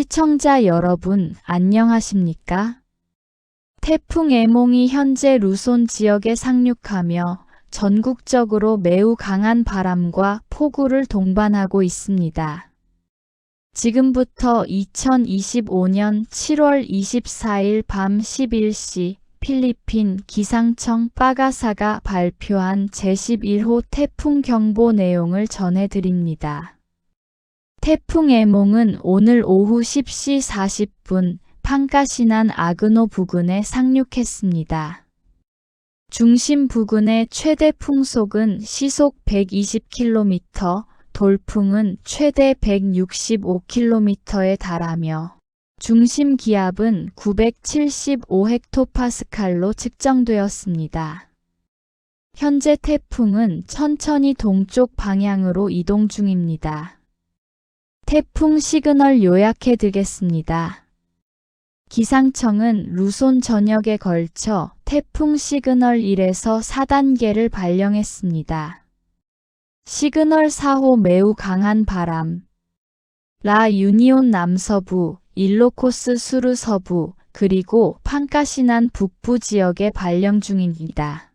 시청자 여러분, 안녕하십니까? 태풍 애몽이 현재 루손 지역에 상륙하며 전국적으로 매우 강한 바람과 폭우를 동반하고 있습니다. 지금부터 2025년 7월 24일 밤 11시 필리핀 기상청 빠가사가 발표한 제11호 태풍 경보 내용을 전해드립니다. 태풍 애몽은 오늘 오후 10시 40분 판가시난 아그노 부근에 상륙했습니다. 중심 부근의 최대 풍속은 시속 120km, 돌풍은 최대 165km에 달하며 중심 기압은 975헥토파스칼로 측정되었습니다. 현재 태풍은 천천히 동쪽 방향으로 이동 중입니다. 태풍 시그널 요약해 드리겠습니다. 기상청은 루손 전역에 걸쳐 태풍 시그널 1에서 4단계를 발령했습니다. 시그널 4호 매우 강한 바람. 라 유니온 남서부, 일로코스 수르 서부, 그리고 판가시난 북부 지역에 발령 중입니다.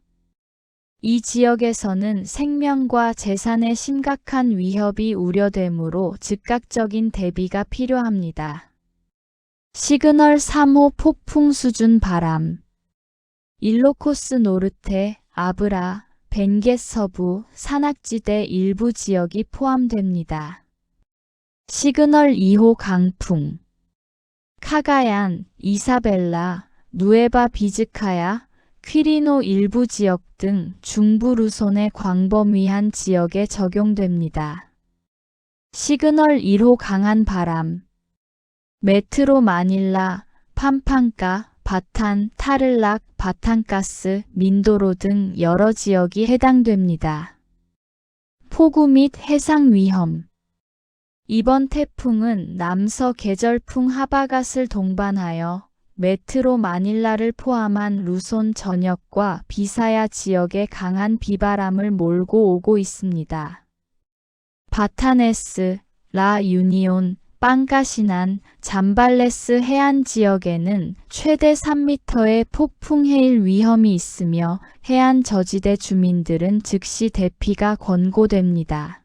이 지역에서는 생명과 재산에 심각한 위협이 우려되므로 즉각적인 대비가 필요합니다. 시그널 3호 폭풍 수준 바람. 일로코스 노르테, 아브라, 벤겟 서부, 산악지대 일부 지역이 포함됩니다. 시그널 2호 강풍. 카가얀, 이사벨라, 누에바 비즈카야, 퀴리노 일부 지역 등 중부 루손의 광범 위한 지역에 적용됩니다. 시그널 1호 강한 바람. 메트로 마닐라, 팜판가, 바탄, 타를락, 바탄가스, 민도로 등 여러 지역이 해당됩니다. 폭우 및 해상 위험 이번 태풍은 남서 계절풍 하바갓을 동반하여 메트로 마닐라를 포함한 루손 전역과 비사야 지역에 강한 비바람을 몰고 오고 있습니다. 바타네스, 라 유니온, 빵가시난, 잠발레스 해안 지역에는 최대 3m의 폭풍 해일 위험이 있으며 해안 저지대 주민들은 즉시 대피가 권고됩니다.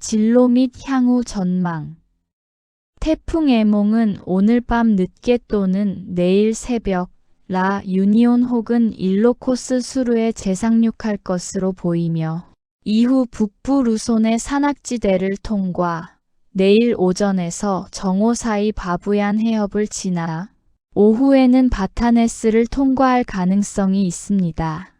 진로 및 향후 전망 태풍 애몽은 오늘 밤 늦게 또는 내일 새벽 라 유니온 혹은 일로코스 수루에 재상륙할 것으로 보이며 이후 북부 루손의 산악지대를 통과 내일 오전에서 정오 사이 바부얀 해협을 지나 오후에는 바타네스를 통과할 가능성이 있습니다.